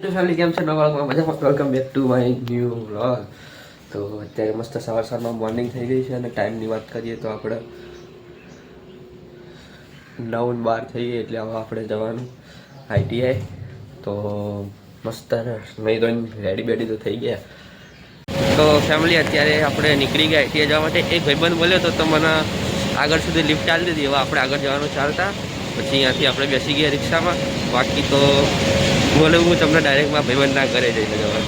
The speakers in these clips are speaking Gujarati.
Welcome back to my new vlog તો અત્યારે મસ્ત સવાર સવારમાં મોર્નિંગ થઈ ગઈ છે અને ટાઈમની વાત કરીએ તો આપણે નવ બાર થઈ ગઈ એટલે હવે આપણે જવાનું આઈટીઆઈ તો મસ્ત નહીં તો રેડી બેડી તો થઈ ગયા. તો ફેમિલી અત્યારે આપણે નીકળી ગયા આઈટીઆઈ જવા માટે. એક ભાઈબંધ બોલ્યો તો તો મને આગળ સુધી લિફ્ટ ચાલી દીધી. હવે આપણે આગળ જવાનું ચાલતા. પછી અહીંયાથી આપણે બેસી ગયા રિક્ષામાં. બાકી તો બોલે હું તમને ડાયરેક્ટમાં ભાઈબંધના ઘરે જઈને જવા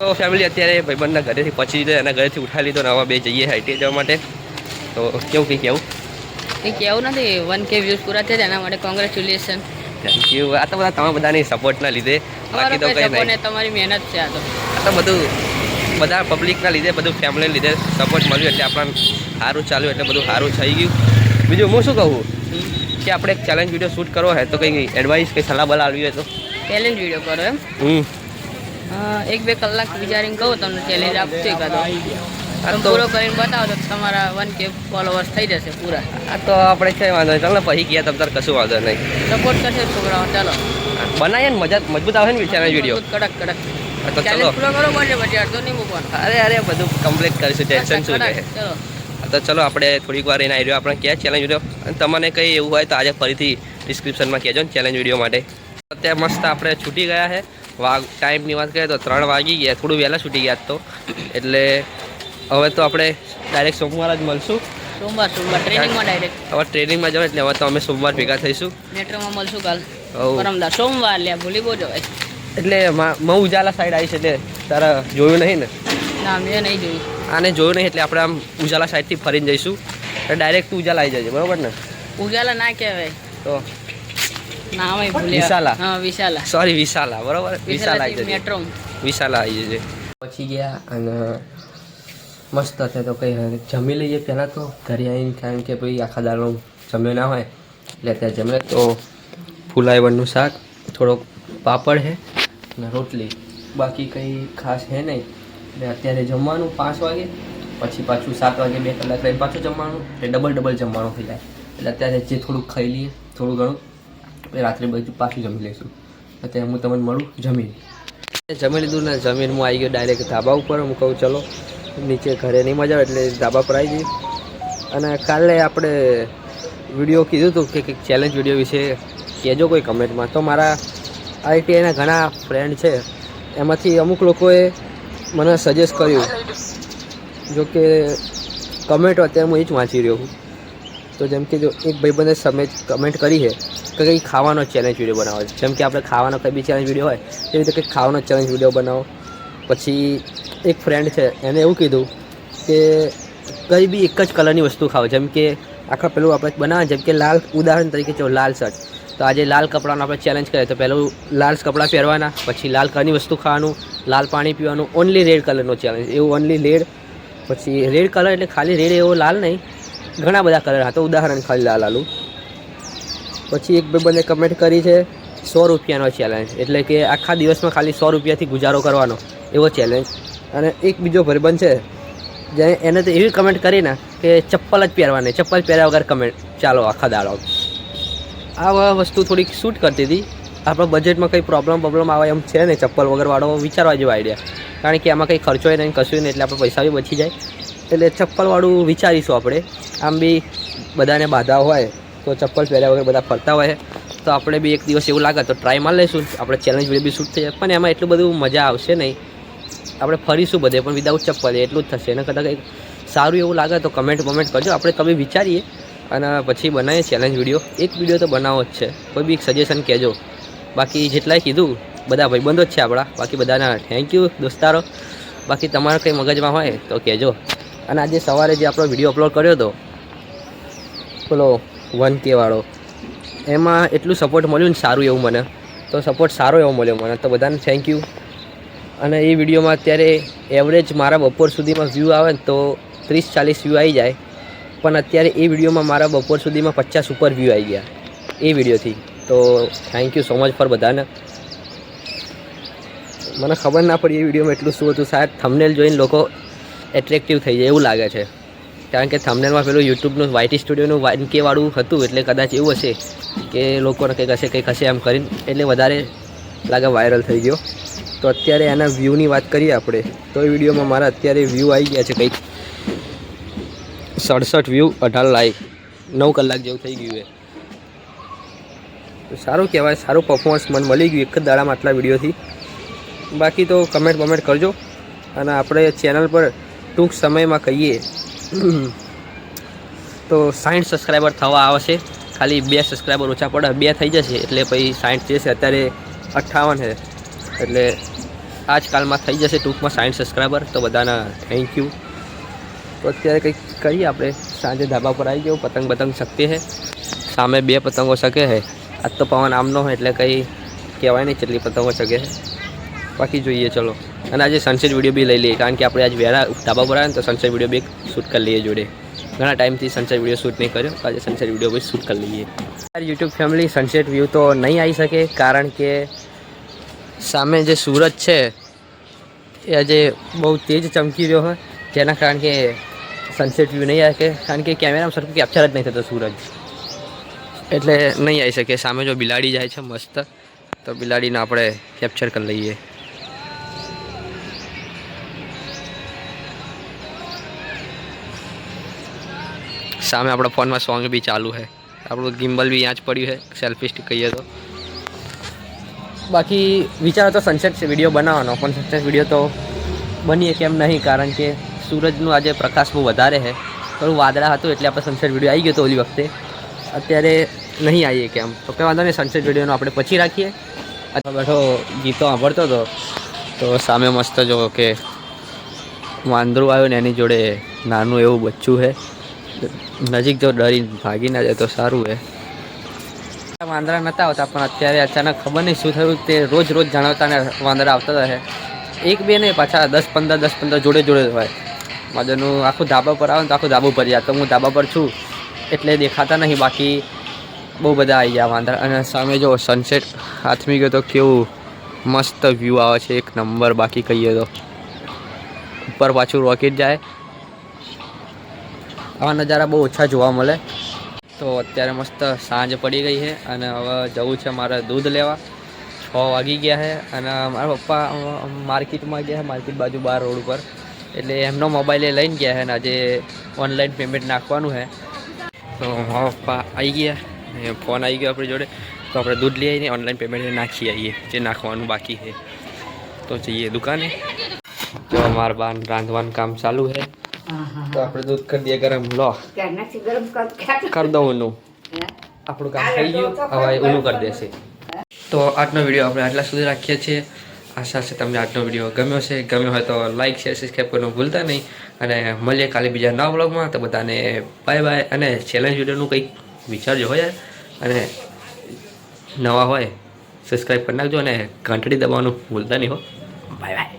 તો ફેમિલી અત્યારે ભાઈબંધના ઘરેથી પછી લીધો એના ઘરેથી ઉઠાવી લીધો ને આવા બે જઈએ આઈટીઆઈ જવા માટે. તો કેવું કંઈ કેવું કંઈ કેવું નથી વન કે વ્યૂઝ પૂરા થયા એના માટે કોંગ્રેચ્યુલેશન થેન્ક યુ આ તો બધા તમારા બધાની સપોર્ટના લીધે. બાકી તો કંઈ નહીં. તમારી મહેનત છે આ તો. આ તો બધું બધા પબ્લિકના લીધે બધું ફેમિલીને લીધે સપોર્ટ મળ્યું એટલે આપણને સારું ચાલ્યું એટલે બધું સારું થઈ ગયું. બીજું હું શું કહું? કે આપણે એક ચેલેન્જ વીડિયો શૂટ કરવો હોય તો કંઈ એડવાઇસ કંઈ સલાહ બલા આવી હોય તો? ચેલેન્જ વીડિયો કરો એમ? હમ. એક બે કલાક વિચારીને કહું તમને ચેલેન્જ આપશે તો પૂરો કરીને બતાવો તો તમારા વન કે ફોલોવર્સ થઈ જશે પૂરા. આ તો આપણે છે વાંધો નહીં. ચાલો પછી ગયા તમ તાર કશું વાંધો નહીં. સપોર્ટ કરશે છોકરાઓ ચાલો. બનાવીએ ને મજા મજબૂત આવે ને વિચારે વીડિયો કડક કડક. તો ચાલો. પૂરો કરો બને પછી અડધો નહીં મૂકવાનો. અરે અરે બધું કમ્પ્લીટ કરીશું ટેન્શન શું છે? ચલો. તો ચલો આપણે થોડીક વાર એને આવ્યો આપણે ક્યાં ચેલેન્જ વીડિયો અને તમને કંઈ એવું હોય તો આજે ફરીથી ડિસ્ક્રિપ્શનમાં કહેજો ને ચેલેન્જ વીડિયો માટે. અત્યારે મસ્ત આપણે છૂટી ગયા છે. વાગ ટાઈમની વાત કરીએ તો ત્રણ વાગી ગયા. થોડું વહેલા છૂટી ગયા તો. એટલે હવે તો આપણે ડાયરેક્ટ સોમવાર જ મળશું. સોમવાર સોમવાર. ટ્રેનિંગમાં ડાયરેક્ટ હવે ટ્રેનિંગમાં જવાનું એટલે હવે તો અમે સોમવાર ભેગા થઈશું. મેટ્રોમાં મળશું કાલ. હવ. સોમવાર લે ભૂલી બહુ જવાય. એટલે મઉ ઉજાલા સાઈડ આવી છે એટલે તારા જોયું નહીં ને? ના મેં નહીં જોયું. આને જોયું નહીં એટલે આપણે આમ ઉજાલા સાઈડથી ફરીને જઈશું. એટલે ડાયરેક્ટ તું ઉજાલા આવી જજે બરોબર ને? ઉજાલા ના કહેવાય. તો વિશાલા. હા વિશાલા. સોરી વિશાલા બરોબર? વિશાલા આવી જજે. વિશાલા આવી જજે. પછી ગયા અને મસ્ત હતા તો કંઈ જમી લઈએ પહેલાં તો. ઘરે આવીને કારણ કે ભાઈ આખા દાળનું જમ્યો ના હોય એટલે ત્યાં જમે તો ફુલાઈવરનું શાક થોડોક પાપડ છે અને રોટલી. બાકી કંઈ ખાસ છે નહીં. એટલે અત્યારે જમવાનું પાંચ વાગે, પછી પાછું સાત વાગે બે કલાક રહીને પાછું જમવાનું, એટલે ડબલ ડબલ જમવાનું થઈ જાય. એટલે અત્યારે જે થોડુંક ખાઈ લઈએ, થોડું ઘણું પછી રાત્રે બધું પાછું જમી લઈશું. અત્યારે હું તમને મળું જમીન. જમી લીધું ને જમીન હું આવી ગયો ડાયરેક્ટ ધાબા ઉપર, હું કહું ચલો, નીચે ઘરે નહીં મજા આવે એટલે ધાબા પર આવી જઈએ. અને કાલે આપણે વીડિયો કીધું હતું કે કંઈક ચેલેન્જ વીડિયો વિશે કહેજો કોઈ કમેન્ટમાં તો મારા આઈટીઆઈના ઘણા ફ્રેન્ડ છે, એમાંથી અમુક લોકોએ મને સજેસ્ટ કર્યું જો કે કમેન્ટ અત્યારે હું એ જ વાંચી રહ્યો છું. તો જેમ કે જો એક ભાઈબંધે સમે કમેન્ટ કરી છે કે કંઈ ખાવાનો ચેલેન્જ વીડિયો બનાવો જેમ કે આપણે ખાવાનો કંઈ બી ચેલેન્જ વીડિયો હોય, એવી રીતે કંઈક ખાવાનો ચેલેન્જ વીડિયો બનાવો. પછી એક ફ્રેન્ડ છે, એને એવું કીધું કે કંઈ બી એક જ કલરની વસ્તુ ખાઓ. જેમ કે આખા પેલું આપણે બનાવે જેમ કે લાલ ઉદાહરણ તરીકે જો લાલ શર્ટ. તો આજે લાલ કપડાનો આપણે ચેલેન્જ કરીએ. તો પહેલું લાલ કપડાં પહેરવાના, પછી લાલ કલરની વસ્તુ ખાવાનું, લાલ પાણી પીવાનું ઓનલી રેડ કલરનો ચેલેન્જ એવું ઓનલી રેડ પછી રેડ કલર એટલે ખાલી રેડ એવો લાલ નહીં. ઘણા બધા કલર હતા ઉદાહરણ ખાલી લાલ આલું. પછી એક બે બંને કમેન્ટ કરી છે, સો રૂપિયાનો ચેલેન્જ એટલે કે આખા દિવસમાં ખાલી સો રૂપિયાથી ગુજારો કરવાનો એવો ચેલેન્જ અને એક બીજો ભરબંધ છે, જે એને તો એવી કમેન્ટ કરી ને કે ચપ્પલ જ પહેરવાની. ચપ્પલ પહેર્યા વગર કમેન્ટ ચાલો આખા દાડો. આ વસ્તુ થોડીક શૂટ કરતી હતી. આપણા બજેટમાં કંઈ પ્રોબ્લેમ પ્રોબ્લેમ આવે એમ છે ને ચપ્પલ વગરવાળો વિચારવા જેવો આઈડિયા કારણ કે એમાં કંઈ ખર્ચો નહીં, કશું નહીં, એટલે આપણે પૈસા બી બચી જાય. એટલે ચપ્પલવાળું વિચારીશું આપણે. આમ બી બધાને બાધા હોય, તો ચપ્પલ પહેર્યા વગર બધા ફરતા હોય. તો આપણે બી એક દિવસ એવું લાગે, તો ટ્રાય માર લઈશું. આપણે ચેલેન્જ વીડિયો બી શૂટ થઈ જાય. પણ એમાં એટલું બધું મજા આવશે નહીં. આપણે ફરીશું બધે, પણ વિદાઉટ ચપ્પલ, એટલું જ થશે. એના કરતાં કંઈક સારું એવું લાગે તો કમેન્ટ વમેન્ટ કરજો. આપણે તમે વિચારીએ. અને પછી બનાવીએ ચેલેન્જ વીડિયો એક વીડિયો તો બનાવો જ છે. કોઈ બી સજેશન કહેજો. બાકી જેટલાય કીધું, બધા ભાઈબંધો જ છે આપણા. બાકી બધાના થેન્ક યુ દોસ્તારો. બાકી તમારા કંઈ મગજમાં હોય તો કહેજો. અને આજે સવારે જે આપણો વીડિયો અપલોડ કર્યો હતો, પેલો વન કે વાળો, એમાં એટલું સપોર્ટ મળ્યું ને સારું એવું મને. તો સપોર્ટ સારો એવો મળ્યો મને. તો બધાને થેન્ક યુ અને એ વિડીયોમાં અત્યારે એવરેજ મારા બપોર સુધીમાં વ્યૂ આવે ને તો ત્રીસ ચાલીસ વ્યૂ આવી જાય. પણ અત્યારે એ વિડીયોમાં મારા બપોર સુધીમાં પચાસ ઉપર વ્યૂ આવી ગયા. એ વિડીયોથી. તો thank you so much for બધાને. મને ખબર ના પડી એ વિડીયોમાં એટલું શું હતું. સાહેબ થમનેલ જોઈને લોકો એટ્રેક્ટિવ થઈ જાય એવું લાગે છે. કારણ કે થમનેલમાં પેલું યુટ્યુબનું વાયટી સ્ટુડિયોનું વાઇન કે વાળું હતું એટલે કદાચ એવું હશે કે લોકોને કંઈક હશે કંઈક હશે એમ કરીને. એટલે વધારે લાગે વાયરલ થઈ ગયો. તો અત્યારે એના વ્યૂની વાત કરીએ આપણે. તો એ વિડીયોમાં મારા અત્યારે વ્યૂ આવી ગયા છે કંઈક. સડસઠ વ્યૂ અઢાર લાઈક નવ કલાક જેવું થઈ ગયું તો સારું કહેવાય, સારું પરફોર્મન્સ મને મળી ગયું એક જ દાડામાં આટલા વિડીયોથી બાકી તો કમેન્ટ બમેન્ટ કરજો. અને આપણે ચેનલ પર ટૂંક સમયમાં કહીએ. તો સાઠ સબસ્ક્રાઈબર થવા આવશે. ખાલી બે સબસ્ક્રાઈબર ઓછા પડે. બે થઈ જશે. એટલે પછી સાઠ જે અત્યારે અઠ્ઠાવન છે. એટલે આજકાલમાં થઈ જશે ટૂંકમાં સાઠ સબસ્ક્રાઈબર તો બધાના થેન્ક યુ તો અત્યારે કંઈક કરીએ આપણે સાંજે ધાબા પર આવી ગયો પતંગ પતંગ શકતી છે સામે બે પતંગો શકે છે આજ તો પવન આમનો હોય એટલે કંઈ કહેવાય નહીં કેટલી પતંગો શકે છે બાકી જોઈએ, ચલો. અને આજે સનસેટ વીડિયો બી લઈ લઈએ, કારણ કે આપણે આજ વહેલા ધાબા પર આવ્યા ને તો સનસેટ વીડિયો બી શૂટ કરી લઈએ જોડે. ઘણા ટાઈમથી સનસેટ વીડિયો શૂટ નહીં કર્યો આજે સનસેટ વીડિયો બી શૂટ કરી લઈએ. મારી યુટ્યુબ ફેમિલી સનસેટ વ્યૂ તો નહીં આવી શકે, કારણ કે સામે જે સૂરજ છે, એ આજે બહુ તેજ ચમકી રહ્યો હોય જેના કારણ કે સનસેટ વ્યૂ નહીં આવે કારણ કે કેમેરામાં સરખું કેપ્ચર જ નહીં થતો સૂરજ. એટલે નહીં આવી શકે. સામે જો બિલાડી જાય છે મસ્ત તો બિલાડીને આપણે કેપ્ચર કરી લઈએ. સામે આપણા ફોનમાં સોંગ બી ચાલુ છે. આપણું ગિમ્બલ બી ત્યાં જ પડ્યું છે. સેલ્ફી સ્ટિક કહીએ તો. બાકી વિચારો તો સનસેટ વીડિયો બનાવવાનો પણ સનસેટ વીડિયો તો બનીએ કેમ નહીં? કારણ કે સૂરજનું આજે પ્રકાશ બહુ વધારે છે. થોડું વાદળા હતું એટલે આપણે સનસેટ વીડિયો આવી ગયો હતો ઓલી વખતે. અત્યારે નહીં આવીએ કેમ? તો કંઈ વાંધો નહીં સનસેટ વિડીયોનો આપણે પછી રાખીએ. અથવા બેઠો ગીતો સાંભળતો હતો. તો સામે મસ્ત જો કે વાંદરું આવ્યું ને એની જોડે નાનું એવું બચ્ચું છે. નજીક જો ડરી ભાગી ના જાય તો સારું છે. વાંદરા નહોતા આવતા, પણ અત્યારે અચાનક ખબર નહીં શું થયું તે રોજ રોજ જણાવતા ને વાંદરા આવતા રહે એક બે નહીં, પાછા દસ પંદર દસ પંદર જોડે જોડે હોય. માજનું આખું ધાબા પર આવે ને તો આખું ધાબો પર જાય. તો હું ધાબા પર છું એટલે દેખાતા નહીં, બાકી બહુ બધા આવી ગયા વાંદરા. અને સામે જો સનસેટ હાથમી ગયો તો કેવું મસ્ત વ્યૂ આવે છે, એક નંબર બાકી કહીએ તો. ઉપર પાછું રોકેટ જાય. આવા નજારા બહુ ઓછા જોવા મળે. તો અત્યારે મસ્ત સાંજ પડી ગઈ છે અને હવે જવું છે મારે દૂધ લેવા. છ વાગી ગયા છે અને મારા પપ્પા માર્કેટમાં ગયા માર્કેટ બાજુ બાર રોડ ઉપર. એટલે એમનો મોબાઈલ એ લઈને ગયા છે ને આજે ઓનલાઈન પેમેન્ટ નાખવાનું છે. તો મારા પપ્પા આવી ગયા ફોન આવી ગયો આપણી જોડે. તો આપણે દૂધ લઈ આવીને ઓનલાઈન પેમેન્ટ નાખી આવીએ, જે નાખવાનું બાકી છે. તો જઈએ દુકાને. તો અમારા બાન રાંધવાનું કામ ચાલુ છે. તો આપણે દૂધ કરી દઈએ ગરમ. લો. કર દઉં ઊનું આપણું કામ થઈ ગયું. હવે ઊનું કરી દેશે. તો આજનો વીડિયો આપણે આટલા સુધી રાખીએ છીએ. આશા છે તમને આજનો વીડિયો ગમ્યો છે ગમ્યો હોય તો લાઈક શેર સબસ્ક્રાઈબ કરવાનું ભૂલતા નહીં. અને મળીએ કાલે બીજા નવા બ્લોગમાં તો બધાને બાય બાય અને ચેલેન્જ વિડીયોનું કંઈક વિચારજો હોય અને નવા હોય સબસ્ક્રાઈબ કરી નાખજો અને ઘંટડી દબાવવાનું ભૂલતા નહીં, હો. Bye bye